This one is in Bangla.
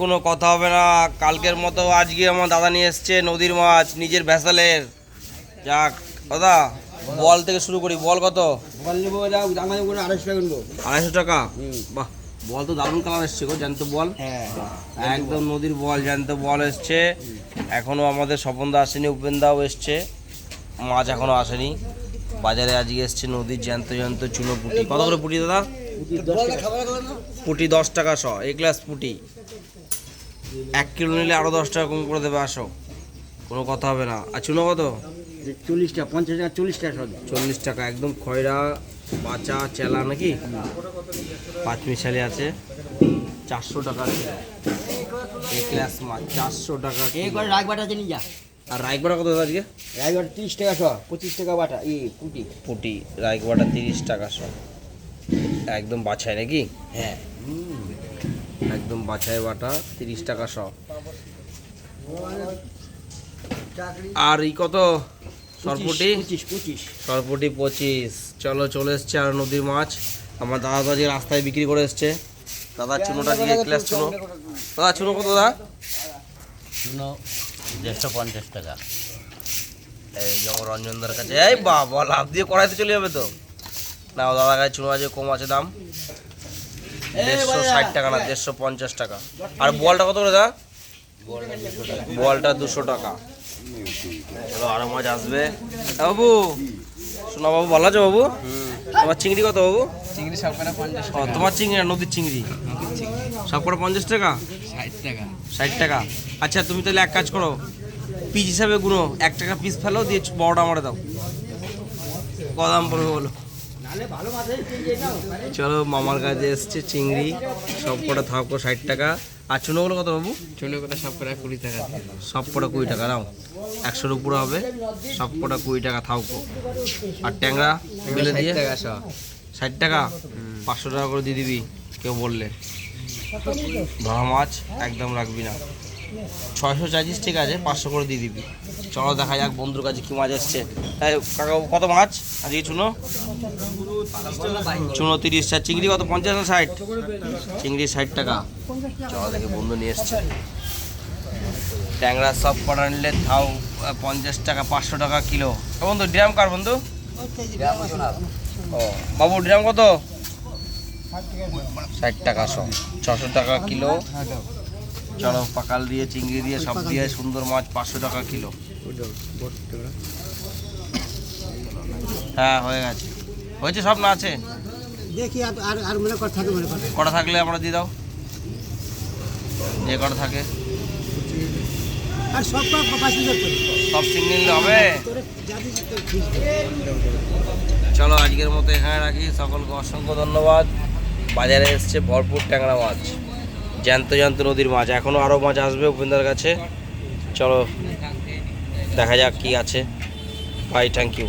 কোনো কথা হবে না। কালকের মতো আজকে আমার দাদা নিয়ে এসছে নদীর মাছ নিজের ভেসালের। যাক দাদা বল থেকে শুরু করি। বল কত? আড়াইশো টাকা। বাহ বল তো দারুণ কালার এসছে গো জ্যান্ত বল। হ্যাঁ। একদম নদীর বল জ্যান্ত বল এসছে। এখনও আমাদের স্বপনদা আসেনি উপেনদাও এসছে। মাছ এখনও আসেনি। বাজারে আজকে এসছে নদীর জ্যান্ত জ্যান্ত চুনো পুটি। কত করে পুটি দাদা? পুটি দশ টাকা। শ এ গ্লাস পুটি। এক কিলো নিলে আরও দশ টাকা কম করে দেবে আসো। কোনো কথা হবে না। আর চুনো কত? চল্লিশ টাকা পঞ্চাশ টাকা চল্লিশ টাকা চল্লিশ টাকা একদম খয়রা বাচা চেলা নাকি? পাঁচ মিশালি আছে। চারশো টাকা কিলো এ ক্লাস মাছ চারশো টাকা। করে রাগবাটা জানি যা। আর রায়কবাটা কত আজকে? রাগবাটা তিরিশ টাকা সব পঁচিশ টাকা বাটা এই পুটি। পুটি রায়কবাটা তিরিশ টাকা সব একদম বাছাই নাকি? হ্যাঁ। একদম বাছাই বাটা তিরিশ টাকা সব। আর এই কত? সরপুটি? সরপুটি পঁচিশ। চলো চলে এসছে আর নদীর মাছ। আমার দাদা দাদি রাস্তায় বিক্রি করে এসছে। দাদা চুনোটা দিয়ে ক্লাস চুনো। দাদা চুনো কত দাদা? শুনো দেড়শো পঞ্চাশ টাকা। এই যেমন রঞ্জনদার কাছে। এই বাবা লাভ দিয়ে কড়াইতে চলে যাবে তো। না ও দাদা কাছে চুনো আছে কম আছে দাম। দেড়শো ষাট টাকা না দেড়শো পঞ্চাশ টাকা। আর বলটা কত করে দাদা? বলটা দুশো টাকা। চলো আরও মাছ আসবে। বাবু শোনা বাবু ভালো আছো বাবু? তোমার চিংড়ি কত বাবু? চিংড়ি সব করে পঞ্চাশ ও তোমার চিংড়ি না নদীর চিংড়ি? সব করে পঞ্চাশ টাকা? ষাট টাকা। ষাট টাকা। আচ্ছা তুমি তাহলে এক কাজ করো। পিস হিসাবে গুনো। এক টাকা পিস ফেলো দিয়ে বড়টা আমারে দাও। ক দাম পড়বে বলো? চলো মামার কাছে এসছে চিংড়ি। সব কটা থাকো ষাট টাকা। আর চুনোগুলো কত বাবু? চুনো করে সব করে কুড়ি টাকা। সব কটা কুড়ি টাকা নাও। একশোর উপরে হবে। সব কটা কুড়ি টাকা থাকো আর ট্যাংরা বেলে দিয়ে? ষাট টাকা? পাঁচশো টাকা করে দিয়ে দিবি কেউ বললে। ধরা মাছ একদম রাখবি না। ছয়শো চাইছিস ঠিক আছে পাঁচশো করে দিয়ে দিবি। চলো দেখা যাক, বন্ধুর কাছে কি মাছ কাকা, কত মাছ? আজকে চুনো? চুনো তিরিশ চার চিংড়ি কত? পঞ্চাশ না ষাট? চিংড়ি ষাট টাকা। চলো দেখে, বন্ধু নিয়ে এসছে। ট্যাংরা সব কটা নিলে তাও পঞ্চাশ টাকা, পাঁচশো টাকা কিলো। বন্ধু, ড্রাম কার বন্ধু? ও, বাবু, ড্রাম কত? ষাট টাকা, শো, ছশো টাকা কিলো। চলো পাকাল দিয়ে চিংড়ি দিয়ে সব দিয়ে সুন্দর মাছ পাঁচশো টাকা কিলো। হ্যাঁ হয়ে গেছে। হয়েছে সব না আছে? দেখি আর আর- আর মনে কর থাকে মনে কর। কটা থাকলে আমরা দিয়ে দাও। যে কটা থাকে। আর সব চিংড়ি নিলে হবে? চলো আজকের মতো এখানে রাখি। সকলকে অসংখ্য ধন্যবাদ। বাজারে এসছে ভরপুর ট্যাংরা মাছ। জ্যান্ত জ্যান্ত নদীর মাছ। এখনও আরও মাছ আসবে উপেন্দার কাছে। চলো, দেখা যাক কি আছে। Bye thank you